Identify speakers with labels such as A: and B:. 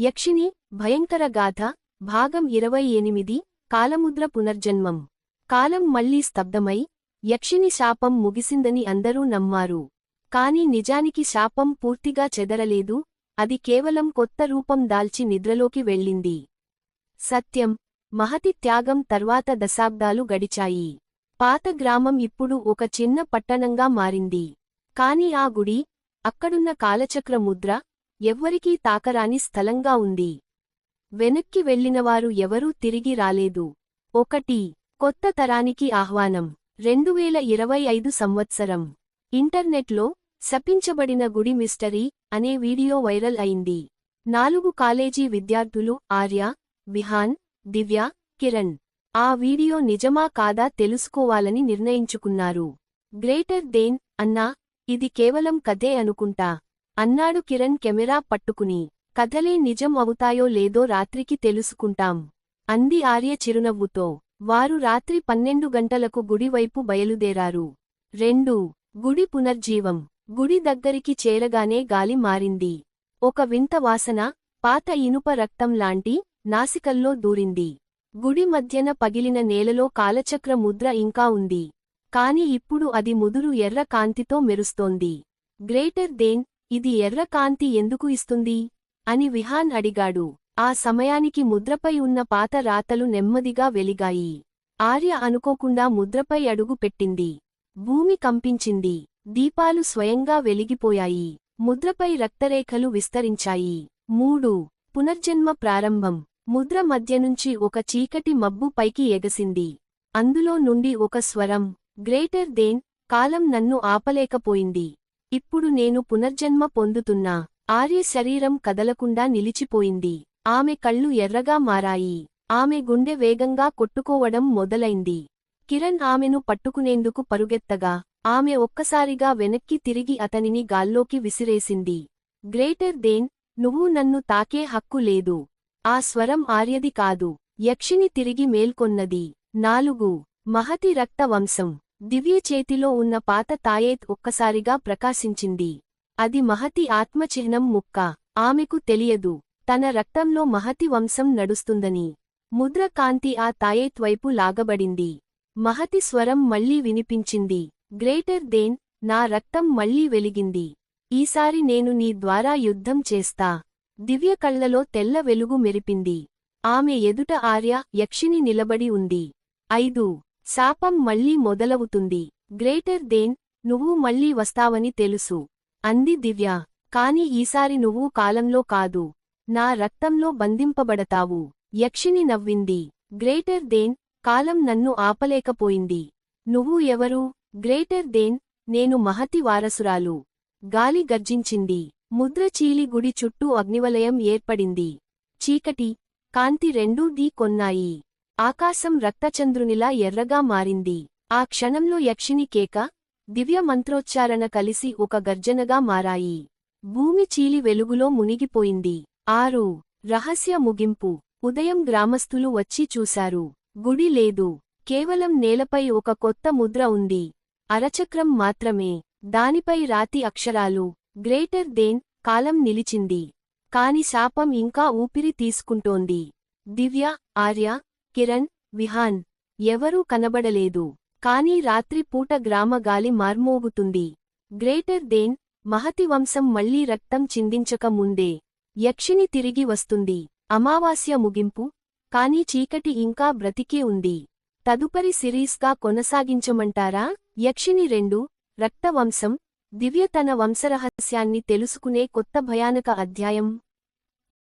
A: యక్షిని భయంకర గాథ భాగం ఇరవై ఎనిమిది కాలముద్ర పునర్జన్మం. కాలం మళ్ళీ స్తబ్దమై యక్షిని శాపం ముగిసిందని అందరూ నమ్మారు. కాని నిజానికి శాపం పూర్తిగా చెదరలేదు అది కేవలం కొత్త రూపం దాల్చి నిద్రలోకి వెళ్ళింది. సత్యం మహతి త్యాగం తర్వాత దశాబ్దాలు గడిచాయి. పాత గ్రామం ఇప్పుడు ఒక చిన్న పట్టణంగా మారింది. కాని ఆ గుడి అక్కడున్న కాలచక్ర ముద్ర ఎవ్వరికీ తాకరాని స్థలంగా ఉంది. వెనక్కి వెళ్ళినవారు ఎవరూ తిరిగి రాలేదు. ఒకటి కొత్త తరానికి ఆహ్వానం. రెండువేల ఇరవై ఐదు సంవత్సరం. ఇంటర్నెట్లో శపించబడిన గుడి మిస్టరీ అనే వీడియో వైరల్ అయింది. నాలుగు కాలేజీ విద్యార్థులు ఆర్య విహాన్ దివ్య కిరణ్. ఆ వీడియో నిజమా కాదా తెలుసుకోవాలని నిర్ణయించుకున్నారు. గ్రేటర్ దేన్ అన్నా ఇది కేవలం కథే అనుకుంటా. అన్నాడు కిరణ్ కెమెరా పట్టుకుని. కథలే నిజం అవుతాయో లేదో రాత్రికి తెలుసుకుంటాం. అంది ఆర్య చిరునవ్వుతో. వారు రాత్రి పన్నెండు గంటలకు గుడివైపు బయలుదేరారు. రెండు. గుడి పునర్జీవం. గుడి దగ్గరికి చేరగానే గాలి మారింది. ఒక వింత వాసన పాత ఇనుప రక్తం లాంటి నాసికల్లో దూరింది. గుడి మధ్యన పగిలిన నేలలో కాలచక్ర ముద్ర ఇంకా ఉంది. కాని ఇప్పుడు అది ముదురు ఎర్ర కాంతితో మెరుస్తోంది. గ్రేటర్ దేన్ ఇది ఎర్ర కాంతి ఎందుకు ఇస్తుంది? అని విహాన్ అడిగాడు. ఆ సమయానికి ముద్రపై ఉన్న పాత రాతలు నెమ్మదిగా వెలిగాయి. ఆర్య అనుకోకుండా ముద్రపై అడుగు పెట్టింది. భూమి కంపించింది. దీపాలు స్వయంగా వెలిగిపోయాయి. ముద్రపై రక్తరేఖలు విస్తరించాయి. మూడు. పునర్జన్మ ప్రారంభం. ముద్ర మధ్యనుంచి ఒక చీకటి మబ్బు పైకి ఎగసింది. అందులో నుండి ఒక స్వరం గ్రేటర్ దేన్ కాలం నన్ను ఆపలేకపోయింది. ఇప్పుడు నేను పునర్జన్మ పొందుతున్నా. ఆర్య శరీరం కదలకుండా నిలిచిపోయింది. ఆమె కళ్ళు ఎర్రగా మారాయి. ఆమె గుండె వేగంగా కొట్టుకోవడం మొదలైంది. కిరణ్ ఆమెను పట్టుకునేందుకు పరుగెత్తగా ఆమె ఒక్కసారిగా వెనక్కి తిరిగి అతనిని గాల్లోకి విసిరేసింది. గ్రేటర్ దేన్ నువ్వు నన్ను తాకే హక్కు లేదు. ఆ స్వరం ఆర్యది కాదు. యక్షిని తిరిగి మేల్కొన్నది. నాలుగు మహతి రక్త వంశం దివ్య చేతిలో ఉన్న పాత తాయేత్ ఒక్కసారిగా ప్రకాశించింది. అది మహతి ఆత్మచిహ్నం ముక్క. ఆమెకు తెలియదు. తన రక్తంలో మహతి వంశం నడుస్తుందని. ముద్ర కాంతి ఆ తాయేత్ వైపు లాగబడింది. మహతి స్వరం మళ్ళీ వినిపించింది. గ్రేటర్ దేన్ నా రక్తం మళ్ళీ వెలిగింది. ఈసారి నేను నీ ద్వారా యుద్ధం చేస్తా. దివ్య కళ్ళలో తెల్ల వెలుగు మెరిపింది. ఆమె ఎదుట ఆర్య యక్షిని నిలబడి ఉంది. ఐదు శాపం మళ్ళీ మొదలవుతుంది. గ్రేటర్ దేన్ నువ్వు మళ్ళీ వస్తావని తెలుసు. అంది దివ్య. కాని ఈసారి నువ్వు కాలంలో కాదు. నా రక్తంలో బంధింపబడతావు. యక్షిని నవ్వింది. గ్రేటర్ దేన్ కాలం నన్ను ఆపలేకపోయింది. నువ్వు ఎవరు? గ్రేటర్ దేన్ నేను మహతి వారసురాలు. గాలి గర్జించింది. ముద్రచీలి గుడి చుట్టూ అగ్నివలయం ఏర్పడింది. చీకటి కాంతి రెండూ దీ కొన్నాయి. ఆకాశం రక్తచంద్రునిలా ఎర్రగా మారింది. ఆ క్షణంలో యక్షిని కేక దివ్య మంత్రోచ్చారణ కలిసి ఒక గర్జనగా మారాయి. భూమి చీలి వెలుగులో మునిగిపోయింది. ఆరు రహస్య ముగింపు. ఉదయం గ్రామస్థులు వచ్చి చూశారు. గుడి లేదు. కేవలం నేలపై ఒక కొత్త ముద్ర ఉంది. అరచక్రం మాత్రమే. దానిపై రాతి అక్షరాలు. గ్రేటర్ దేన్ కాలం నిలిచింది. కాని శాపం ఇంకా ఊపిరి తీసుకుంటోంది. దివ్య ఆర్య కిరణ్ విహాన్ ఎవరూ కనబడలేదు. కాని రాత్రి పూట గ్రామ గాలి మార్మోగుతుంది. గ్రేటర్ దేన్ మహతి వంశం మళ్ళీ రక్తం చిందించక ముందే యక్షిని తిరిగి వస్తుంది. అమావాస్య ముగింపు కాని చీకటి ఇంకా బ్రతికే ఉంది. తదుపరి సిరీస్గా కొనసాగించమంటారా? యక్షిని రెండు రక్తవంశం దివ్య తన వంశరహస్యాన్ని తెలుసుకునే కొత్త భయానక అధ్యాయం.